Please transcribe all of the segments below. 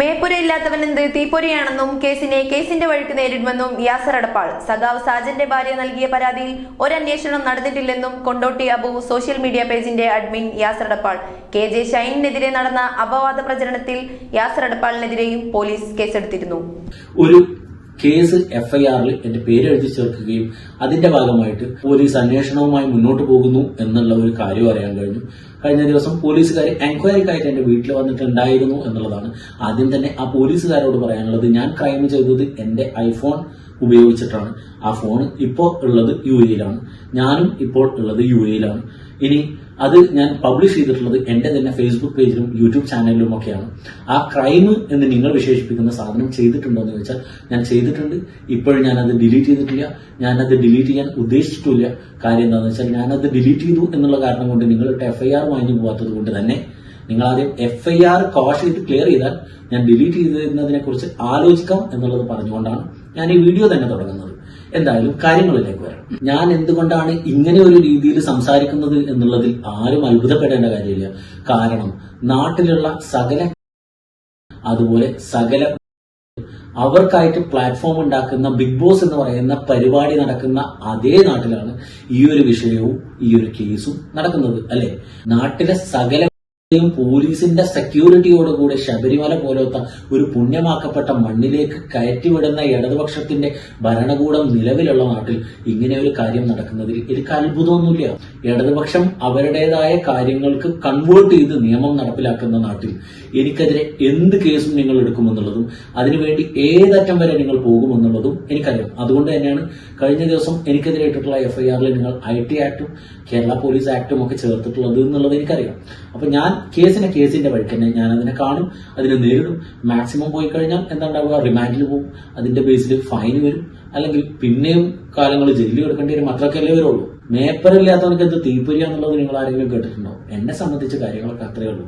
മേപ്പുരയില്ലാത്തവനെന്ത് തീപ്പൊരിയാണെന്നും കേസിനെ കേസിന്റെ വഴിക്ക് നേരിടുമെന്നും യാസർ അടപ്പാൾ. സഖാവ് സാജന്റെ ഭാര്യ നൽകിയ പരാതിയിൽ ഒരന്വേഷണം നടന്നിട്ടില്ലെന്നും കൊണ്ടോട്ടി അബു സോഷ്യൽ മീഡിയ പേജിന്റെ admin Yasar Adappal. K J ഷൈനിനെതിരെ നടന്ന അപവാദ പ്രചരണത്തിൽ യാസർ അടപ്പാളിനെതിരെയും പോലീസ് കേസെടുത്തിരുന്നു. ഒരു കേസ് എഫ്ഐആറിൽ എന്റെ പേര് എഴുതി ചേർക്കുകയും അതിന്റെ ഭാഗമായിട്ട് പോലീസ് അന്വേഷണവുമായി മുന്നോട്ട് പോകുന്നു എന്നുള്ള ഒരു കാര്യം അറിയാൻ കഴിഞ്ഞു. കഴിഞ്ഞ ദിവസം പോലീസുകാർ എൻക്വയറിക്കായിട്ട് എന്റെ വീട്ടിൽ വന്നിട്ടുണ്ടായിരുന്നു എന്നുള്ളതാണ് ആദ്യം തന്നെ ആ പോലീസുകാരോട് പറയാനുള്ളത്. ഞാൻ ക്രൈം ചെയ്തത് എന്റെ ഐഫോൺ ഉപയോഗിച്ചിട്ടാണ്. ആ ഫോൺ ഇപ്പോൾ ഉള്ളത് യു എയിലാണ്. ഞാനും ഇപ്പോൾ ഉള്ളത് യു എയിലാണ്. ഇനി അത് ഞാൻ പബ്ലിഷ് ചെയ്തിട്ടുള്ളത് എന്റെ തന്നെ ഫേസ്ബുക്ക് പേജിലും യൂട്യൂബ് ചാനലിലും ഒക്കെയാണ്. ആ ക്രൈം എന്ന് നിങ്ങൾ വിശേഷിപ്പിക്കുന്ന സാധനം ചെയ്തിട്ടുണ്ടോ എന്ന് ചോദിച്ചാൽ ഞാൻ ചെയ്തിട്ടുണ്ട്. ഇപ്പോഴും ഞാനത് ഡിലീറ്റ് ചെയ്തിട്ടില്ല. ഞാനത് ഡിലീറ്റ് ചെയ്യാൻ ഉദ്ദേശിച്ചിട്ടില്ല. കാര്യം എന്താണെന്ന് വെച്ചാൽ ഞാനത് ഡിലീറ്റ് ചെയ്തു എന്നുള്ള കാരണം കൊണ്ട് നിങ്ങളിട്ട് ആർ വാങ്ങി പോകാത്തത് കൊണ്ട് തന്നെ നിങ്ങൾ ആദ്യം എഫ് ഐ ആർ കോഷ് ചെയ്ത് ക്ലിയർ ചെയ്താൽ ഞാൻ ഡിലീറ്റ് ചെയ്തതിനെ കുറിച്ച് ആലോചിക്കാം എന്നുള്ളത് പറഞ്ഞുകൊണ്ടാണ് ഞാൻ ഈ വീഡിയോ തന്നെ തുടങ്ങുന്നത്. എന്തായാലും കാര്യങ്ങളിലേക്ക് വരാം. ഞാൻ എന്തുകൊണ്ടാണ് ഇങ്ങനെ ഒരു രീതിയിൽ സംസാരിക്കുന്നത് എന്നുള്ളതിൽ ആരും അത്ഭുതപ്പെടേണ്ട കാര്യമില്ല. കാരണം നാട്ടിലുള്ള സകല അതുപോലെ സകല അവർക്കായിട്ട് പ്ലാറ്റ്ഫോം ഉണ്ടാക്കുന്ന ബിഗ് ബോസ് എന്ന് പറയുന്ന പരിപാടി നടക്കുന്ന അതേ നാട്ടിലാണ് ഈ ഒരു വിഷയവും ഈ ഒരു കേസും നടക്കുന്നത് അല്ലെ? നാട്ടിലെ സകല യും പോലീസിന്റെ സെക്യൂരിറ്റിയോട് കൂടെ ശബരിമല പോലത്തെ ഒരു പുണ്യമാക്കപ്പെട്ട മണ്ണിലേക്ക് കയറ്റിവിടുന്ന ഇടതുപക്ഷത്തിന്റെ ഭരണകൂടം നിലവിലുള്ള നാട്ടിൽ ഇങ്ങനെ ഒരു കാര്യം നടക്കുന്നതിൽ എനിക്ക് അത്ഭുതമൊന്നുമില്ല ഇടതുപക്ഷം അവരുടേതായ കാര്യങ്ങൾക്ക് കൺവേർട്ട് ചെയ്ത് നിയമം നടപ്പിലാക്കുന്ന നാട്ടിൽ എനിക്കെതിരെ എന്ത് കേസും നിങ്ങൾ എടുക്കുമെന്നുള്ളതും അതിനുവേണ്ടി ഏതറ്റം വരെ നിങ്ങൾ പോകുമെന്നുള്ളതും എനിക്കറിയാം. അതുകൊണ്ട് തന്നെയാണ് കഴിഞ്ഞ ദിവസം എനിക്കെതിരെ ഇട്ടിട്ടുള്ള എഫ്ഐആറിൽ നിങ്ങൾ ഐ ടി ആക്ടും കേരള പോലീസ് ആക്ടും ഒക്കെ ചേർത്തിട്ടുള്ളത് എന്നുള്ളത് എനിക്കറിയാം. അപ്പൊ ഞാൻ കേസിനെ കേസിന്റെ വഴിക്ക് തന്നെ ഞാൻ അതിനെ കാണും അതിനെ നേരിടും. മാക്സിമം പോയി കഴിഞ്ഞാൽ എന്താ ഉണ്ടാവുക റിമാൻഡിൽ പോകും. അതിന്റെ ബേസിൽ ഫൈൻ വരും. അല്ലെങ്കിൽ പിന്നെയും കാലങ്ങൾ ജയിലിൽ കിടക്കേണ്ടി വരും. അത്രക്കല്ലേ വരുള്ളൂ. മേപ്പറില്ലാത്തവനക്ക് എന്ത് തീപ്പൊരി എന്നുള്ളത് നിങ്ങൾ ആരെങ്കിലും കേട്ടിട്ടുണ്ടോ? എന്നെ സംബന്ധിച്ച കാര്യങ്ങളൊക്കെ അത്രയേ ഉള്ളൂ.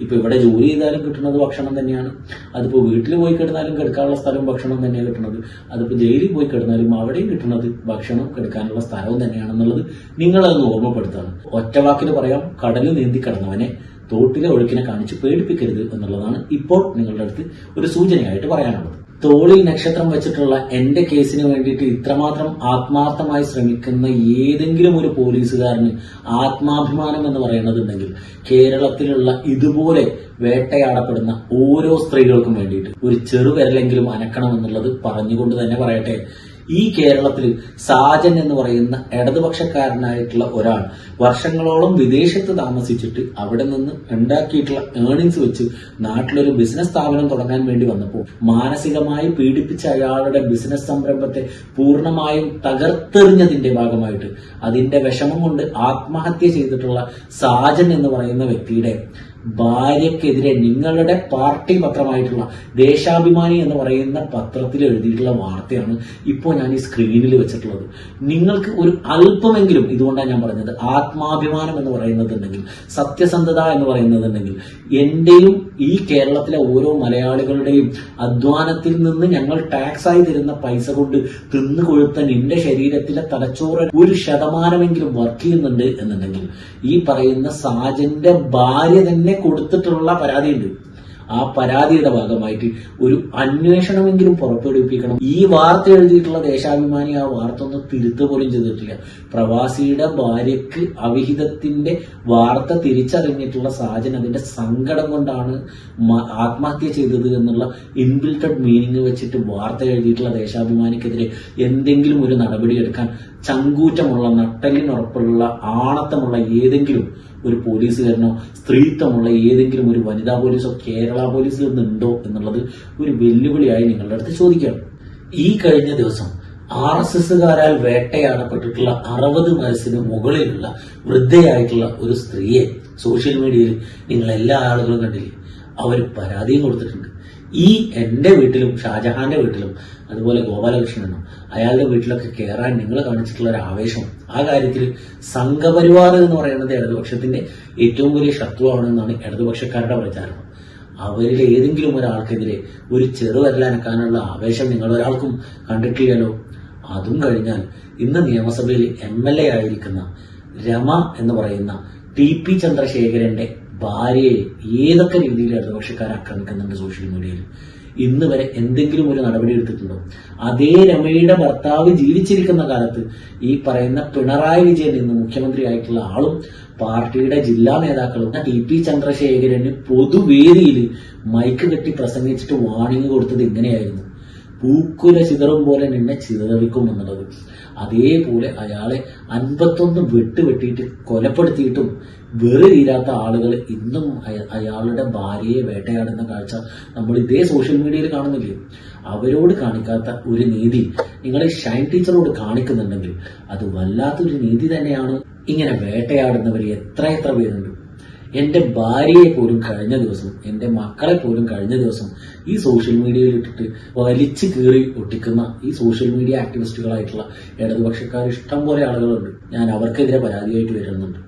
ഇപ്പൊ ഇവിടെ ജോലി ചെയ്താലും കിട്ടുന്നത് ഭക്ഷണം തന്നെയാണ്. അതിപ്പോ വീട്ടിൽ പോയി കിടന്നാലും കിടക്കാനുള്ള സ്ഥലവും ഭക്ഷണം തന്നെയാണ് കിട്ടുന്നത്. അതിപ്പോ ജയിലിൽ പോയി കിടന്നാലും അവിടെയും കിട്ടുന്നത് ഭക്ഷണം കിടക്കാനുള്ള സ്ഥലവും തന്നെയാണെന്നുള്ളത് നിങ്ങളത് ഓർമ്മപ്പെടുത്താണ്. ഒറ്റ വാക്കിൽ പറയാം കടലിൽ നീന്തി കിടന്നവനെ തോട്ടിലെ ഒഴുക്കിനെ കാണിച്ച് പേടിപ്പിക്കരുത് എന്നുള്ളതാണ് ഇപ്പോൾ നിങ്ങളുടെ അടുത്ത് ഒരു സൂചനയായിട്ട് പറയാനുള്ളത്. തോളിൽ നക്ഷത്രം വെച്ചിട്ടുള്ള എന്റെ കേസിന് വേണ്ടിയിട്ട് ഇത്രമാത്രം ആത്മാർത്ഥമായി ശ്രമിക്കുന്ന ഏതെങ്കിലും ഒരു പോലീസുകാരന് ആത്മാഭിമാനം എന്ന് പറയുന്നതുണ്ടെങ്കിൽ കേരളത്തിലുള്ള ഇതുപോലെ വേട്ടയാടപ്പെടുന്ന ഓരോ സ്ത്രീകൾക്കും വേണ്ടിയിട്ട് ഒരു ചെറുവിരലെങ്കിലും അനക്കണം എന്നുള്ളത് പറഞ്ഞുകൊണ്ട് തന്നെ പറയട്ടെ. ഈ കേരളത്തിൽ സാജൻ എന്ന് പറയുന്ന ഇടതുപക്ഷക്കാരനായിട്ടുള്ള ഒരാൾ വർഷങ്ങളോളം വിദേശത്ത് താമസിച്ചിട്ട് അവിടെ നിന്ന് ഉണ്ടാക്കിയിട്ടുള്ള ഏണിങ്സ് വെച്ച് നാട്ടിലൊരു ബിസിനസ് സ്ഥാപനം തുടങ്ങാൻ വേണ്ടി വന്നപ്പോൾ മാനസികമായി പീഡിപ്പിച്ച അയാളുടെ ബിസിനസ് സംരംഭത്തെ പൂർണമായും തകർത്തെറിഞ്ഞതിന്റെ ഭാഗമായിട്ട് അതിന്റെ വിഷമം കൊണ്ട് ആത്മഹത്യ ചെയ്തിട്ടുള്ള സാജൻ എന്ന് പറയുന്ന വ്യക്തിയുടെ ഭാര്യക്കെതിരെ നിങ്ങളുടെ പാർട്ടി പത്രമായിട്ടുള്ള ദേശാഭിമാനി എന്ന് പറയുന്ന പത്രത്തിൽ എഴുതിയിട്ടുള്ള വാർത്തയാണ് ഇപ്പോൾ ഞാൻ ഈ സ്ക്രീനിൽ വെച്ചിട്ടുള്ളത്. നിങ്ങൾക്ക് ഒരു അല്പമെങ്കിലും ഇതുകൊണ്ടാണ് ഞാൻ പറഞ്ഞത് ആത്മാഭിമാനം എന്ന് പറയുന്നതുണ്ടെങ്കിൽ സത്യസന്ധത എന്ന് പറയുന്നതുണ്ടെങ്കിൽ എന്റെയും ഈ കേരളത്തിലെ ഓരോ മലയാളികളുടെയും അധ്വാനത്തിൽ നിന്ന് ഞങ്ങൾ ടാക്സ് ആയി തരുന്ന പൈസ കൊണ്ട് തിന്നു കൊഴുത്ത നിന്റെ ശരീരത്തിലെ തലച്ചോറ് ഒരു ശതമാനമെങ്കിലും വർക്ക് ചെയ്യുന്നുണ്ട് എന്നുണ്ടെങ്കിൽ ഈ പറയുന്ന സാജന്റെ ഭാര്യ തന്നെ കൊടുത്തിട്ടുള്ള പരാതിയുണ്ട്. ആ പരാതിയുടെ ഭാഗമായിട്ട് ഒരു അന്വേഷണമെങ്കിലും പുറപ്പെടുവിപ്പിക്കണം. ഈ വാർത്ത എഴുതിയിട്ടുള്ള ദേശാഭിമാനി ആ വാർത്ത ഒന്ന് തിരുത്തു പോലും ചെയ്തിട്ടില്ല. പ്രവാസിയുടെ ഭാര്യക്ക് അവിഹിതത്തിന്റെ വാർത്ത തിരിച്ചറിഞ്ഞിട്ടുള്ള സാജൻ അതിന്റെ സങ്കടം കൊണ്ടാണ് ആത്മഹത്യ ചെയ്തത് എന്നുള്ള ഇൻബിൽറ്റഡ് മീനിങ് വെച്ചിട്ട് വാർത്ത എഴുതിയിട്ടുള്ള ദേശാഭിമാനിക്കെതിരെ എന്തെങ്കിലും ഒരു നടപടി എടുക്കാൻ ചങ്കൂറ്റമുള്ള നട്ടലിനുറപ്പുള്ള ആണത്തമുള്ള ഏതെങ്കിലും ഒരു പോലീസുകാരനോ സ്ത്രീത്വമുള്ള ഏതെങ്കിലും ഒരു വനിതാ പോലീസോ കേരള പോലീസിൽ നിന്നുണ്ടോ എന്നുള്ളത് ഒരു വെല്ലുവിളിയായി നിങ്ങളുടെ അടുത്ത് ചോദിക്കുകയാണ് ഈ കഴിഞ്ഞ ദിവസം ആർ എസ് എസുകാരാൽ വേട്ടയാടപ്പെട്ടിട്ടുള്ള അറുപത് വയസ്സിന് മുകളിലുള്ള വൃദ്ധയായിട്ടുള്ള ഒരു സ്ത്രീയെ സോഷ്യൽ മീഡിയയിൽ നിങ്ങൾ എല്ലാ ആളുകളും കണ്ടില്ലേ? അവർ പരാതിയും കൊടുത്തിട്ടുണ്ട്. ഈ എന്റെ വീട്ടിലും ഷാജഹാന്റെ വീട്ടിലും അതുപോലെ ഗോപാലകൃഷ്ണനും അയാളുടെ വീട്ടിലൊക്കെ കയറാൻ നിങ്ങൾ കാണിച്ചിട്ടുള്ള ഒരു ആവേശം. ആ കാര്യത്തിൽ സംഘപരിവാർ എന്ന് പറയുന്നത് ഇടതുപക്ഷത്തിന്റെ ഏറ്റവും വലിയ ശത്രുവാണെന്നാണ് ഇടതുപക്ഷക്കാരുടെ പ്രചാരണം. അവരിൽ ഏതെങ്കിലും ഒരാൾക്കെതിരെ ഒരു ചെറുവരലനക്കാനുള്ള ആവേശം നിങ്ങൾ ഒരാൾക്കും കണ്ടിട്ടില്ലല്ലോ. അതും കഴിഞ്ഞാൽ ഇന്ന് നിയമസഭയിൽ എം എൽ എ ആയിരിക്കുന്ന രമ എന്ന് പറയുന്ന ടി പി ചന്ദ്രശേഖരന്റെ ഭാര്യയെ ഏതൊക്കെ രീതിയിൽ ഇടതുപക്ഷക്കാർ ആക്രമിക്കുന്നുണ്ട് സോഷ്യൽ മീഡിയയിൽ ഇന്ന് വരെ എന്തെങ്കിലും ഒരു നടപടി എടുത്തിട്ടുണ്ടോ? അതേ രമയുടെ ഭർത്താവ് ജീവിച്ചിരിക്കുന്ന കാലത്ത് ഈ പറയുന്ന പിണറായി വിജയൻ ഇന്ന് മുഖ്യമന്ത്രി ആയിട്ടുള്ള ആളും പാർട്ടിയുടെ ജില്ലാ നേതാക്കളും ടി പി ചന്ദ്രശേഖരന് പൊതുവേദിയിൽ മൈക്ക് കെട്ടി പ്രസംഗിച്ചിട്ട് വാണിംഗ് കൊടുത്തത് ഇങ്ങനെയായിരുന്നു. പൂക്കുല ചിതറും പോലെ നിന്നെ ചിതറിക്കും എന്നുള്ളത്. അതേപോലെ അയാളെ അൻപത്തൊന്ന് വെട്ട് വെട്ടിയിട്ട് കൊലപ്പെടുത്തിയിട്ടും വെറു തീരാത്ത ആളുകൾ ഇന്നും അയാളുടെ ഭാര്യയെ വേട്ടയാടുന്ന കാഴ്ച നമ്മൾ ഇതേ സോഷ്യൽ മീഡിയയിൽ കാണുന്നില്ലേ? അവരോട് കാണിക്കാത്ത ഒരു നീതി നിങ്ങൾ ഷൈൻ ടീച്ചറോട് കാണിക്കുന്നുണ്ടെങ്കിൽ അത് വല്ലാത്തൊരു നീതി തന്നെയാണ്. ഇങ്ങനെ വേട്ടയാടുന്നവർ എത്ര എത്ര പേരുണ്ട്. എന്റെ ഭാര്യയെ പോലും കഴിഞ്ഞ ദിവസം എന്റെ മക്കളെ പോലും കഴിഞ്ഞ ദിവസം ഈ സോഷ്യൽ മീഡിയയിൽ ഇട്ടിട്ട് വലിച്ചു കീറി ഒട്ടിക്കുന്ന ഈ സോഷ്യൽ മീഡിയ ആക്ടിവിസ്റ്റുകളായിട്ടുള്ള ഇടതുപക്ഷക്കാർ ഇഷ്ടം പോലെ ആളുകളുണ്ട്. ഞാൻ അവർക്കെതിരെ പരാതിയായിട്ട് വരുന്നുണ്ട്.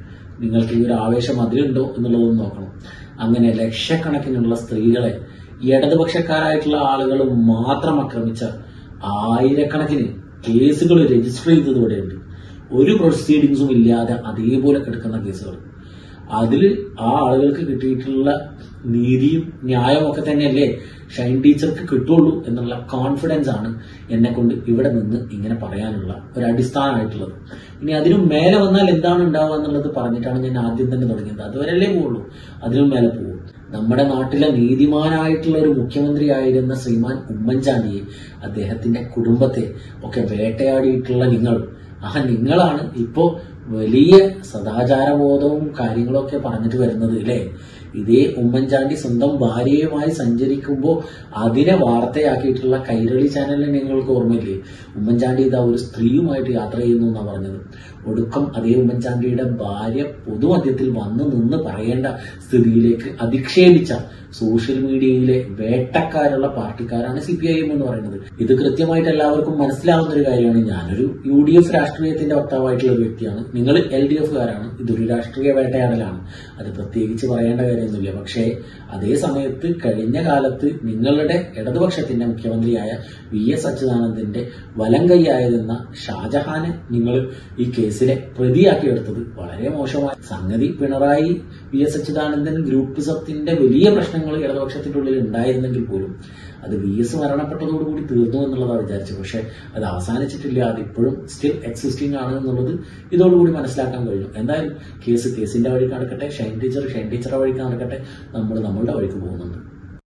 നിങ്ങൾക്ക് ഈ ഒരു ആവേശം അതിലുണ്ടോ എന്നുള്ളതൊന്ന് നോക്കണം. അങ്ങനെ ലക്ഷക്കണക്കിനുള്ള സ്ത്രീകളെ ഇടതുപക്ഷക്കാരായിട്ടുള്ള ആളുകൾ മാത്രം ആക്രമിച്ച ആയിരക്കണക്കിന് കേസുകൾ രജിസ്റ്റർ ചെയ്തതോടെയുണ്ട്. ഒരു പ്രൊസീഡിങ്സും ഇല്ലാതെ അതേപോലെ കിടക്കുന്ന കേസുകൾ അതിൽ ആ ആളുകൾക്ക് കിട്ടിയിട്ടുള്ള നീതിയും ന്യായവും ഒക്കെ തന്നെയല്ലേ ഷൈൻ ടീച്ചർക്ക് കിട്ടുള്ളൂ എന്നുള്ള കോൺഫിഡൻസ് ആണ് എന്നെ കൊണ്ട് ഇവിടെ നിന്ന് ഇങ്ങനെ പറയാനുള്ള ഒരു അടിസ്ഥാനമായിട്ടുള്ളത്. ഇനി അതിനു മേലെ വന്നാൽ എന്താണ് ഉണ്ടാവുക എന്നുള്ളത് പറഞ്ഞിട്ടാണ് ഞാൻ ആദ്യം തന്നെ തുടങ്ങിയത്. അതുവരെയല്ലേ പോവുള്ളൂ. അതിനും മേലെ പോകും നമ്മുടെ നാട്ടിലെ നീതിമാനായിട്ടുള്ള ഒരു മുഖ്യമന്ത്രി ആയിരുന്ന ശ്രീമാൻ ഉമ്മൻചാണ്ടിയെ അദ്ദേഹത്തിന്റെ കുടുംബത്തെ ഒക്കെ വേട്ടയാടിയിട്ടുള്ള നിങ്ങൾ. ആ നിങ്ങളാണ് ഇപ്പോ വലിയ സദാചാരബോധവും കാര്യങ്ങളൊക്കെ പറഞ്ഞിട്ട് വരുന്നത് അല്ലേ ഇതേ ഉമ്മൻചാണ്ടി സ്വന്തം ഭാര്യയുമായി സഞ്ചരിക്കുമ്പോൾ അതിനെ വാർത്തയാക്കിയിട്ടുള്ള കൈരളി ചാനലിനെ നിങ്ങൾക്ക് ഓർമ്മയില്ലേ? ഉമ്മൻചാണ്ടി ഇതാ ഒരു സ്ത്രീയുമായിട്ട് യാത്ര ചെയ്യുന്നു എന്നാണ് പറഞ്ഞത്. ഒടുക്കം അതേ ഉമ്മൻചാണ്ടിയുടെ ഭാര്യ പൊതുമധ്യത്തിൽ വന്നു നിന്ന് പറയേണ്ട സ്ഥിതിയിലേക്ക് അധിക്ഷേപിച്ച സോഷ്യൽ മീഡിയയിലെ വേട്ടക്കാരുള്ള പാർട്ടിക്കാരാണ് സി പി ഐ എം എന്ന് പറയുന്നത്. ഇത് കൃത്യമായിട്ട് എല്ലാവർക്കും മനസ്സിലാവുന്ന ഒരു കാര്യമാണ്. ഞാനൊരു യു ഡി എഫ് രാഷ്ട്രീയത്തിന്റെ വക്താവായിട്ടുള്ള ഒരു വ്യക്തിയാണ്. നിങ്ങൾ എൽ ഡി എഫുകാരാണ്. ഇതൊരു രാഷ്ട്രീയ വേട്ടയാടലാണ്. അത് പ്രത്യേകിച്ച് പറയേണ്ട കാര്യമൊന്നുമില്ല പക്ഷേ അതേ സമയത്ത് കഴിഞ്ഞ കാലത്ത് നിങ്ങളുടെ ഇടതുപക്ഷത്തിന്റെ മുഖ്യമന്ത്രിയായ വി എസ് അച്യുതാനന്ദന്റെ വലം കൈയായിരുന്ന ഷാജഹാനെ നിങ്ങൾ ഈ കേസിലെ പ്രതിയാക്കിയെടുത്തത് വളരെ മോശമായ. സംഗതി Pinarayi V S Achuthanandan group ഗ്രൂപ്പിസത്തിന്റെ വലിയ പ്രശ്നങ്ങൾ ഇടതുപക്ഷത്തിന്റെ ഉള്ളിൽ ഉണ്ടായിരുന്നെങ്കിൽ പോലും അത് വി എസ് മരണപ്പെട്ടതോടുകൂടി തീർന്നു എന്നുള്ളതാണ് വിചാരിച്ചത്. പക്ഷെ അത് അവസാനിച്ചിട്ടില്ല. അത് ഇപ്പോഴും സ്റ്റിൽ എക്സിസ്റ്റിംഗ് ആണ് എന്നുള്ളത് ഇതോടുകൂടി മനസ്സിലാക്കാൻ കഴിഞ്ഞു എന്തായാലും കേസ് കേസിന്റെ വഴി നടക്കട്ടെ. ഷൈൻ ടീച്ചർ ഷൈൻ ടീച്ചറുടെ വഴിക്ക് നടക്കട്ടെ നമ്മൾ നമ്മളുടെ വഴിക്ക് പോകുന്നുണ്ട്.